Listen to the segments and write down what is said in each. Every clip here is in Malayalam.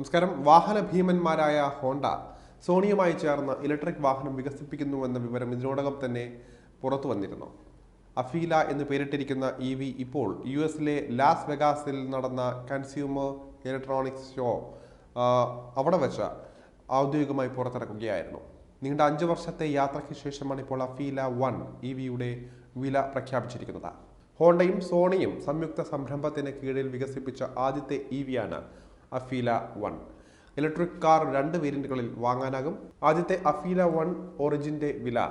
നമസ്കാരം. വാഹന ഭീമന്മാരായ ഹോണ്ട സോണിയുമായി ചേർന്ന് ഇലക്ട്രിക് വാഹനം വികസിപ്പിക്കുന്നുവെന്ന വിവരം ഇതിനോടകം തന്നെ പുറത്തു വന്നിരുന്നു. അഫീല എന്ന് പേരിട്ടിരിക്കുന്ന ഇ വി ഇപ്പോൾ യു എസിലെ ലാസ് വെഗാസിൽ നടന്ന കൺസ്യൂമർ ഇലക്ട്രോണിക്സ് ഷോ അവിടെ വെച്ച് ഔദ്യോഗികമായി പുറത്തിറക്കുകയായിരുന്നു. നീണ്ട അഞ്ച് വർഷത്തെ യാത്രയ്ക്ക് ശേഷമാണ് ഇപ്പോൾ അഫീല വൺ ഇ വിയുടെ വില പ്രഖ്യാപിച്ചിരിക്കുന്നത്. ഹോണ്ടയും സോണിയും സംയുക്ത സംരംഭത്തിന് കീഴിൽ വികസിപ്പിച്ച ആദ്യത്തെ ഇ വിയാണ് അഫീല വൺ ഇലക്ട്രിക് കാർ രണ്ട് വേരിയന്റുകളിൽ വാങ്ങാനാകും. ആദ്യത്തെ അഫീല വൺ ഒറിജിന്റെ വില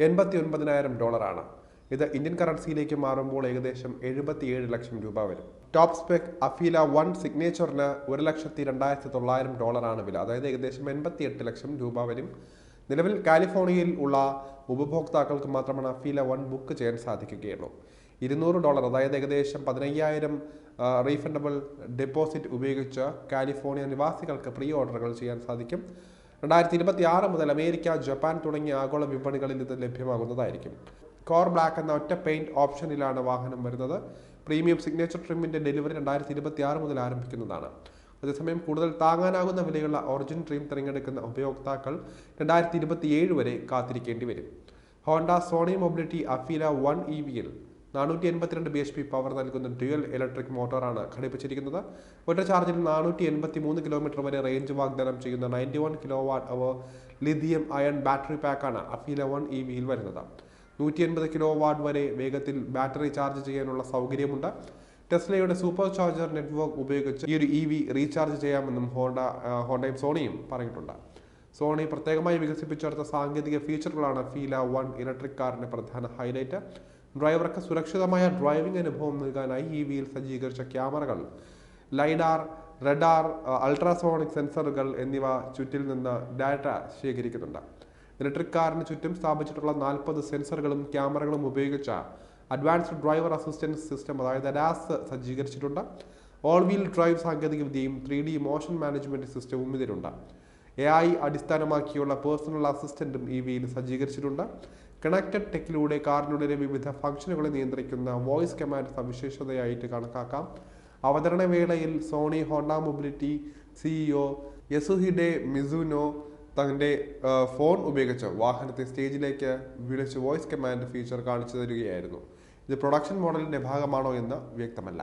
എൺപത്തി ഒൻപതിനായിരം ഡോളറാണ്. ഇത് ഇന്ത്യൻ കറൻസിയിലേക്ക് മാറുമ്പോൾ ഏകദേശം എഴുപത്തിയേഴ് ലക്ഷം രൂപ വരും. ടോപ്പ് സ്പെക് അഫീല വൺ സിഗ്നേച്ചറിന് ഒരു ലക്ഷത്തി രണ്ടായിരത്തി തൊള്ളായിരം ഡോളറാണ് വില. അതായത് ഏകദേശം എൺപത്തി എട്ട് ലക്ഷം രൂപ വരും. നിലവിൽ കാലിഫോർണിയയിൽ ഉള്ള ഉപഭോക്താക്കൾക്ക് മാത്രമാണ് അഫീല വൺ ബുക്ക് ചെയ്യാൻ സാധിക്കുകയുള്ളൂ. ഇരുന്നൂറ് ഡോളർ അതായത് ഏകദേശം പതിനയ്യായിരം റീഫണ്ടബിൾ ഡെപ്പോസിറ്റ് ഉപയോഗിച്ച് കാലിഫോർണിയ നിവാസികൾക്ക് പ്രീ ഓർഡറുകൾ ചെയ്യാൻ സാധിക്കും. രണ്ടായിരത്തി ഇരുപത്തി ആറ് മുതൽ അമേരിക്ക ജപ്പാൻ തുടങ്ങിയ ആഗോള വിപണികളിൽ ഇത് ലഭ്യമാകുന്നതായിരിക്കും. കോർ ബ്ലാക്ക് എന്ന ഒറ്റ പെയിന്റ് ഓപ്ഷനിലാണ് വാഹനം വരുന്നത്. പ്രീമിയം സിഗ്നേച്ചർ ട്രിമ്മിന്റെ ഡെലിവറി രണ്ടായിരത്തി ഇരുപത്തി ആറ് മുതൽ ആരംഭിക്കുന്നതാണ്. അതേസമയം കൂടുതൽ താങ്ങാനാകുന്ന വിലയുള്ള ഒറിജിൻ ഡ്രീം തിരഞ്ഞെടുക്കുന്ന ഉപയോക്താക്കൾ രണ്ടായിരത്തി ഇരുപത്തി ഏഴ് വരെ കാത്തിരിക്കേണ്ടി വരും. Honda Sony mobility Afeela one E വിയിൽ നാനൂറ്റി എൺപത്തിരണ്ട് ബി എച്ച് പി പവർ നൽകുന്ന ഡ്യുവൽ ഇലക്ട്രിക് മോട്ടോറാണ് ഘടിപ്പിച്ചിരിക്കുന്നത്. ഒറ്റ ചാർജിൽ നാനൂറ്റി എൺപത്തി മൂന്ന് കിലോമീറ്റർ വരെ റേഞ്ച് വാഗ്ദാനം ചെയ്യുന്ന ninety one kilowatt hour lithium ion battery പാക്കാണ് അഫീല വൺ ഇ വിയിൽ വരുന്നത്. നൂറ്റി എൺപത് കിലോ വാട്ട് വരെ വേഗത്തിൽ ബാറ്ററി ചാർജ് ചെയ്യാനുള്ള സൗകര്യമുണ്ട്. ടെസ്ലയുടെ സൂപ്പർ ചാർജർ നെറ്റ്വർക്ക് ഉപയോഗിച്ച് ഈ ഒരു ഇ വി റീചാർജ് ചെയ്യാമെന്നും ഹോണ്ട ഹോണ്ടയും സോണിയും പറഞ്ഞിട്ടുണ്ട്. സോണി പ്രത്യേകമായി വികസിപ്പിച്ചെടുത്ത സാങ്കേതിക ഫീച്ചറുകളാണ് ഫീല വൺ ഇലക്ട്രിക് കാറിന്റെ പ്രധാന ഹൈലൈറ്റ്. ഡ്രൈവർക്ക് സുരക്ഷിതമായ ഡ്രൈവിംഗ് അനുഭവം നൽകാനായി ഇ വിയിൽ സജ്ജീകരിച്ച ക്യാമറകൾ. ലൈഡാർ റഡാർ അൾട്രാസോണിക് സെൻസറുകൾ എന്നിവ ചുറ്റിൽ നിന്ന് ഡാറ്റ ശേഖരിക്കുന്നുണ്ട്. ഇലക്ട്രിക് കാറിന് ചുറ്റും സ്ഥാപിച്ചിട്ടുള്ള നാൽപ്പത് സെൻസറുകളും ക്യാമറകളും ഉപയോഗിച്ച അഡ്വാൻസ്ഡ് ഡ്രൈവർ അസിസ്റ്റൻസ് സിസ്റ്റം അതായത് ഡാസ് സജ്ജീകരിച്ചിട്ടുണ്ട്. ഓൾ വീൽ ഡ്രൈവ് സാങ്കേതികവിദ്യയും ത്രീ ഡി മോഷൻ മാനേജ്മെന്റ് സിസ്റ്റവും ഇതിലുണ്ട്. എ ഐ അടിസ്ഥാനമാക്കിയുള്ള പേഴ്സണൽ അസിസ്റ്റന്റും ഈ വിയിൽ സജ്ജീകരിച്ചിട്ടുണ്ട്. കണക്റ്റഡ് ടെക്കിലൂടെ കാറിനുള്ളിലെ വിവിധ ഫംഗ്ഷനുകളെ നിയന്ത്രിക്കുന്ന വോയിസ് കമാൻഡ് സവിശേഷതയായിട്ട് കണക്കാക്കാം. അവതരണ വേളയിൽ Sony Honda mobility CEO Yasuhide Mizuno തന്റെ ഫോൺ ഉപയോഗിച്ച് വാഹനത്തെ സ്റ്റേജിലേക്ക് വിളിച്ച് വോയിസ് കമാൻഡ് ഫീച്ചർ കാണിച്ചു തരികയായിരുന്നു. ഇത് പ്രൊഡക്ഷൻ മോഡലിന്റെ ഭാഗമാണോ എന്ന് വ്യക്തമല്ല.